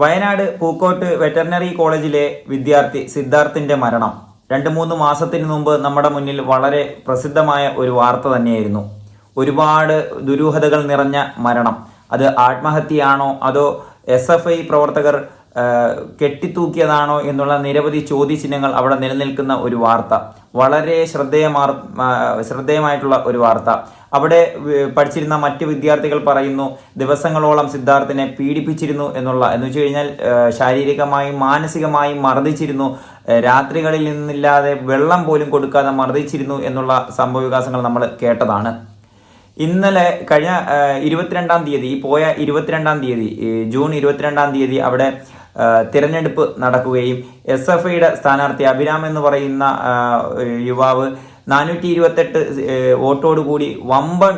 Wayanad Pookot veterinary കോളേജിലെ വിദ്യാർത്ഥി സിദ്ധാർത്ഥിന്റെ മരണം. രണ്ട് മൂന്ന് മാസത്തിന് മുമ്പ് നമ്മുടെ മുന്നിൽ വളരെ പ്രസിദ്ധമായ ഒരു വാർത്ത തന്നെയായിരുന്നു. ഒരുപാട് ദുരൂഹതകൾ നിറഞ്ഞ മരണം. അത് ആത്മഹത്യയാണോ അതോ എസ് എഫ് ഐ പ്രവർത്തകർ കെട്ടിത്തൂക്കിയതാണോ എന്നുള്ള നിരവധി ചോദ്യചിഹ്നങ്ങൾ അവിടെ നിലനിൽക്കുന്ന ഒരു വാർത്ത. വളരെ ശ്രദ്ധേയമാർ ശ്രദ്ധേയമായിട്ടുള്ള ഒരു വാർത്ത. അവിടെ പഠിച്ചിരുന്ന മറ്റ് വിദ്യാർത്ഥികൾ പറയുന്നു ദിവസങ്ങളോളം സിദ്ധാർത്ഥിനെ പീഡിപ്പിച്ചിരുന്നു എന്നുള്ള. എന്ന് വെച്ച് കഴിഞ്ഞാൽ ശാരീരികമായും മാനസികമായും മർദ്ദിച്ചിരുന്നു. രാത്രികളിൽ നിന്നില്ലാതെ വെള്ളം പോലും കൊടുക്കാതെ മർദ്ദിച്ചിരുന്നു എന്നുള്ള സംഭവവികാസങ്ങൾ നമ്മൾ കേട്ടതാണ്. ഇന്നലെ കഴിഞ്ഞ ഇരുപത്തിരണ്ടാം തീയതി പോയ ഇരുപത്തിരണ്ടാം തീയതി ജൂൺ ഇരുപത്തിരണ്ടാം തീയതി അവിടെ തിരഞ്ഞെടുപ്പ് നടക്കുകയും എസ് എഫ് ഐയുടെ സ്ഥാനാർത്ഥി അഭിരാം എന്ന് പറയുന്ന യുവാവ് നാനൂറ്റി ഇരുപത്തെട്ട് വോട്ടോടുകൂടി വമ്പൻ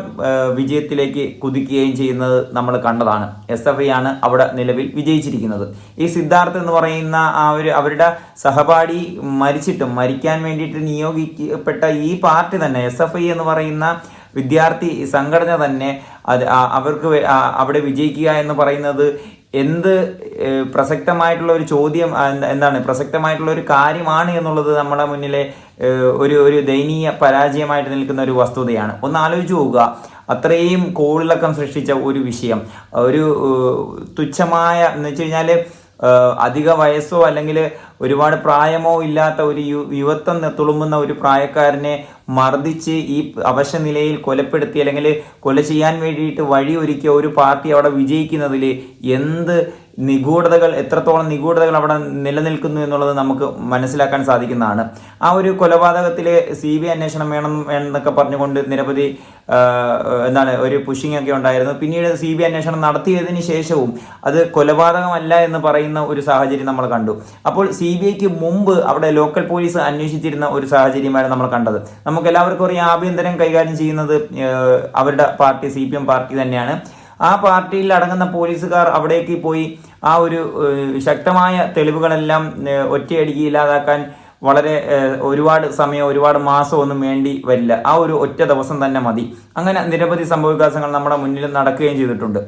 വിജയത്തിലേക്ക് കുതിക്കുകയും ചെയ്യുന്നത് നമ്മൾ കണ്ടതാണ്. എസ് എഫ് ഐ ആണ് അവിടെ നിലവിൽ വിജയിച്ചിരിക്കുന്നത്. ഈ സിദ്ധാർത്ഥ് എന്ന് പറയുന്ന ആ ഒരു അവരുടെ സഹപാഠി മരിച്ചിട്ടും മരിക്കാൻ വേണ്ടിയിട്ട് നിയോഗിക്കപ്പെട്ട ഈ പാർട്ടി തന്നെ എസ് എഫ് ഐ എന്ന് പറയുന്ന വിദ്യാർത്ഥി സംഘടന തന്നെ അത് അവർക്ക് അവിടെ വിജയിക്കുക എന്ന് പറയുന്നത് എന്ത് പ്രസക്തമായിട്ടുള്ള ഒരു ചോദ്യം എന്താണ്? പ്രസക്തമായിട്ടുള്ള ഒരു കാര്യമാണ് എന്നുള്ളത് നമ്മുടെ മുന്നിലെ ഒരു ഒരു ദയനീയ പരാജയമായിട്ട് നിൽക്കുന്ന ഒരു വസ്തുതയാണ്. ഒന്ന് ആലോചിച്ച് പോവുക അത്രയും കോളിളക്കം സൃഷ്ടിച്ച ഒരു വിഷയം ഒരു തുച്ഛമായ എന്ന് വെച്ച് കഴിഞ്ഞാൽ അധിക വയസ്സോ അല്ലെങ്കിൽ ഒരുപാട് പ്രായമോ ഇല്ലാത്ത ഒരു യു യുവത്വം തുളുമ്പുന്ന ഒരു പ്രായക്കാരനെ മർദ്ദിച്ച് ഈ അവശ നിലയിൽ കൊലപ്പെടുത്തി അല്ലെങ്കിൽ കൊല ചെയ്യാൻ വേണ്ടിയിട്ട് വഴി ഒരുക്കിയ ഒരു പാർട്ടി അവിടെ വിജയിക്കുന്നതിൽ എന്ത് നിഗൂഢതകൾ എത്രത്തോളം നിഗൂഢതകൾ അവിടെ നിലനിൽക്കുന്നു എന്നുള്ളത് നമുക്ക് മനസ്സിലാക്കാൻ സാധിക്കുന്നതാണ്. ആ ഒരു കൊലപാതകത്തിൽ സി ബി അന്വേഷണം വേണം എന്നൊക്കെ പറഞ്ഞുകൊണ്ട് നിരവധി എന്താണ് ഒരു പുഷിംഗ് ഒക്കെ ഉണ്ടായിരുന്നു. പിന്നീട് സി ബി അന്വേഷണം നടത്തിയതിന് ശേഷവും അത് കൊലപാതകമല്ല എന്ന് പറയുന്ന ഒരു സാഹചര്യം നമ്മൾ കണ്ടു. അപ്പോൾ സി ബി ഐക്ക് മുമ്പ് അവിടെ ലോക്കൽ പോലീസ് അന്വേഷിച്ചിരുന്ന ഒരു സാഹചര്യമാണ് നമ്മൾ കണ്ടത്. നമുക്ക് എല്ലാവർക്കും അറിയാം ആഭ്യന്തരം കൈകാര്യം ചെയ്യുന്നത് അവരുടെ പാർട്ടി സി പാർട്ടി തന്നെയാണ്. ആ പാർട്ടിയിൽ അടങ്ങുന്ന പോലീസുകാർ അവിടേക്ക് പോയി ആ ഒരു ശക്തമായ തെളിവുകളെല്ലാം ഒറ്റയടിക്ക് ഇല്ലാതാക്കാൻ വളരെ ഒരുപാട് സമയം ഒരുപാട് മാസം ഒന്നും വേണ്ടി വരില്ല. ആ ഒരു ഒറ്റ ദിവസം തന്നെ മതി. അങ്ങനെ നിരവധി സംഭവവികാസങ്ങൾ നമ്മുടെ മുന്നിൽ നടക്കുകയും ചെയ്തിട്ടുണ്ട്.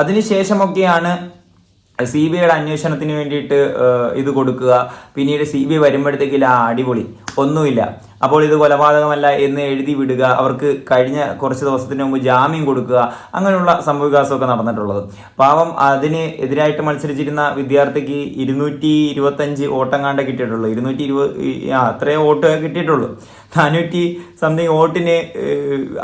അതിനുശേഷമൊക്കെയാണ് സി ബി ഐയുടെ അന്വേഷണത്തിന് വേണ്ടിയിട്ട് ഇത് കൊടുക്കുക. പിന്നീട് സി ബി ഐ വരുമ്പോഴത്തേക്കില്ല അടിപൊളി. ഒന്നുമില്ല. അപ്പോൾ ഇത് കൊലപാതകമല്ല എന്ന് എഴുതി വിടുക. അവർക്ക് കഴിഞ്ഞ കുറച്ച് ദിവസത്തിന് മുമ്പ് ജാമ്യം കൊടുക്കുക. അങ്ങനെയുള്ള സംഭവവികാസമൊക്കെ നടന്നിട്ടുള്ളത്. പാവം അതിന് എതിരായിട്ട് മത്സരിച്ചിരുന്ന വിദ്യാർത്ഥിക്ക് ഇരുന്നൂറ്റി ഇരുപത്തഞ്ച് വോട്ടങ്ങാണ്ട് കിട്ടിയിട്ടുള്ളൂ. ഇരുന്നൂറ്റി ഇരുപത് ആ അത്രയും വോട്ട് കിട്ടിയിട്ടുള്ളൂ. നാനൂറ്റി സംതിങ് വോട്ടിന്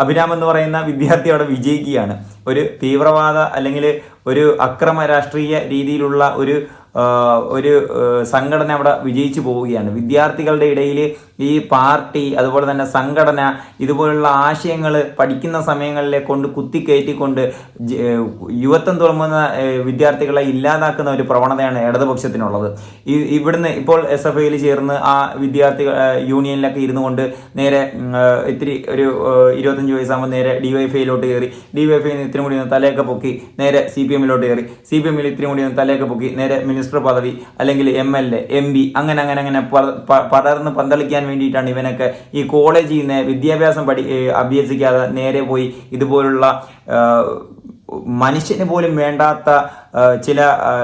അഭിരാമെന്ന് പറയുന്ന വിദ്യാർത്ഥി അവിടെ വിജയിക്കുകയാണ്. ഒരു തീവ്രവാദ അല്ലെങ്കിൽ ഒരു അക്രമ രാഷ്ട്രീയ രീതിയിലുള്ള ഒരു ഒരു സംഘടന അവിടെ വിജയിച്ചു പോവുകയാണ്. വിദ്യാർത്ഥികളുടെ ഇടയിൽ ഈ പാർട്ടി അതുപോലെ തന്നെ സംഘടന ഇതുപോലുള്ള ആശയങ്ങൾ പഠിക്കുന്ന സമയങ്ങളിലെ കൊണ്ട് കുത്തിക്കയറ്റിക്കൊണ്ട് യുവത്വം തുറമുന്ന വിദ്യാർത്ഥികളെ ഇല്ലാതാക്കുന്ന ഒരു പ്രവണതയാണ് ഇടതുപക്ഷത്തിനുള്ളത്. ഇവിടുന്ന് ഇപ്പോൾ എസ് എഫ് ഐയിൽ ചേർന്ന് ആ വിദ്യാർത്ഥികൾ യൂണിയനിലൊക്കെ ഇരുന്നു കൊണ്ട് നേരെ ഇത്തിരി ഒരു ഇരുപത്തഞ്ച് വയസ്സാകുമ്പോൾ നേരെ ഡിവൈഫൈയിലോട്ട് കയറി ഡിവൈഫൈയിൽ ഇത്തിരി കൂടി ഒന്ന് തലയൊക്കെ പൊക്കി നേരെ സി പി എമ്മിലോട്ട് കയറി സി പി എമ്മിൽ ഇത്തിരി കൂടി ഒന്ന് തലയൊക്കെ പൊക്കി നേരെ മിനിസ്റ്റർ പദവി അല്ലെങ്കിൽ M L A M P അങ്ങനെ അങ്ങനെ അങ്ങനെ പടർന്ന് പന്തളിക്കാൻ വേണ്ടിയിട്ടാണ് ഇവനൊക്കെ ഈ കോളേജിൽ നിന്ന് വിദ്യാഭ്യാസം പഠി അഭ്യസിക്കാതെ നേരെ പോയി ഇതുപോലുള്ള മനുഷ്യന് പോലും വേണ്ടാത്ത ചില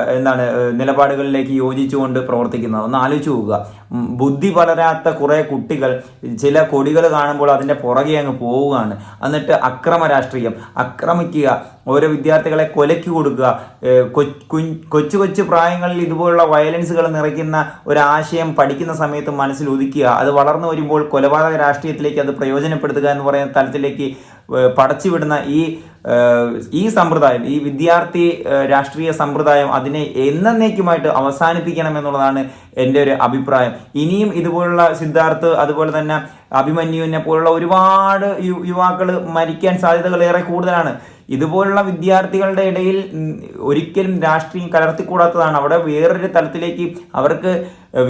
എന്താണ് നിലപാടുകളിലേക്ക് യോജിച്ചുകൊണ്ട് പ്രവർത്തിക്കുന്നത് ഒന്ന് ആലോചിച്ച് പോവുക ബുദ്ധി വളരാത്ത കുറെ കുട്ടികൾ ചില കൊടികൾ കാണുമ്പോൾ അതിന്റെ പുറകെ അങ്ങ് പോവുകയാണ്. എന്നിട്ട് അക്രമ രാഷ്ട്രീയം ആക്രമിക്കുക ഓരോ വിദ്യാർത്ഥികളെ കൊലക്കി കൊടുക്കുക കൊച്ചു കൊച്ചു പ്രായങ്ങളിൽ ഇതുപോലുള്ള വയലൻസുകൾ നിറയ്ക്കുന്ന ഒരു ആശയം പഠിക്കുന്ന സമയത്ത് മനസ്സിൽ ഒതുക്കുക അത് വളർന്നു വരുമ്പോൾ കൊലപാതക രാഷ്ട്രീയത്തിലേക്ക് അത് പ്രയോജനപ്പെടുത്തുക എന്ന് പറയുന്ന തലത്തിലേക്ക് പടച്ചുവിടുന്ന ഈ ഈ സമ്പ്രദായം ഈ വിദ്യാർത്ഥി രാഷ്ട്രീയ സമ്പ്രദായം അതിനെ എന്നേക്കുമായിട്ട് അവസാനിപ്പിക്കണം എന്നുള്ളതാണ് എന്റെ ഒരു അഭിപ്രായം. ഇനിയും ഇതുപോലുള്ള സിദ്ധാർത്ഥ് അതുപോലെ തന്നെ അഭിമന്യുവിനെ പോലുള്ള ഒരുപാട് യുവാക്കൾ മരിക്കാൻ സാധ്യതകൾ ഏറെ കൂടുതലാണ്. ഇതുപോലുള്ള വിദ്യാർത്ഥികളുടെ ഇടയിൽ ഒരിക്കലും രാഷ്ട്രീയം കലർത്തിക്കൂടാത്തതാണ്. അവിടെ വേറൊരു തലത്തിലേക്ക് അവർക്ക്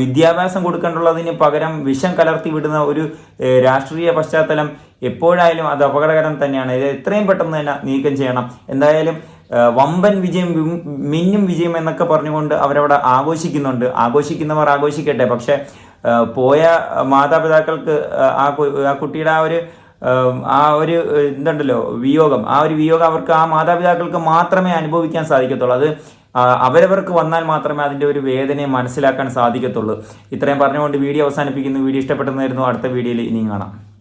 വിദ്യാഭ്യാസം കൊടുക്കേണ്ടുള്ളതിന് പകരം വിഷം കലർത്തി വിടുന്ന ഒരു രാഷ്ട്രീയ പശ്ചാത്തലം എപ്പോഴായാലും അത് അപകടകരം തന്നെയാണ്. ഇത് എത്രയും പെട്ടെന്ന് തന്നെ നീക്കം ചെയ്യണം. എന്തായാലും വമ്പൻ വിജയം മിന്നും വിജയം എന്നൊക്കെ പറഞ്ഞുകൊണ്ട് അവരവിടെ ആഘോഷിക്കുന്നുണ്ട്. ആഘോഷിക്കുന്നവർ ആഘോഷിക്കട്ടെ. പക്ഷേ പോയ മാതാപിതാക്കൾക്ക് ആ കുട്ടിയുടെ ആ ഒരു ആ ഒരു എന്തുണ്ടല്ലോ വിയോഗം. ആ ഒരു വിയോഗം അവർക്ക് ആ മാതാപിതാക്കൾക്ക് മാത്രമേ അനുഭവിക്കാൻ സാധിക്കത്തുള്ളൂ. അത് അവരവർക്ക് വന്നാൽ മാത്രമേ അതിന്റെ ഒരു വേദനയെ മനസ്സിലാക്കാൻ സാധിക്കത്തുള്ളൂ. ഇത്രയും പറഞ്ഞുകൊണ്ട് വീഡിയോ അവസാനിപ്പിക്കുന്നു. വീഡിയോ ഇഷ്ടപ്പെട്ടെന്നായിരുന്നു. അടുത്ത വീഡിയോയിൽ ഇനിയും കാണാം.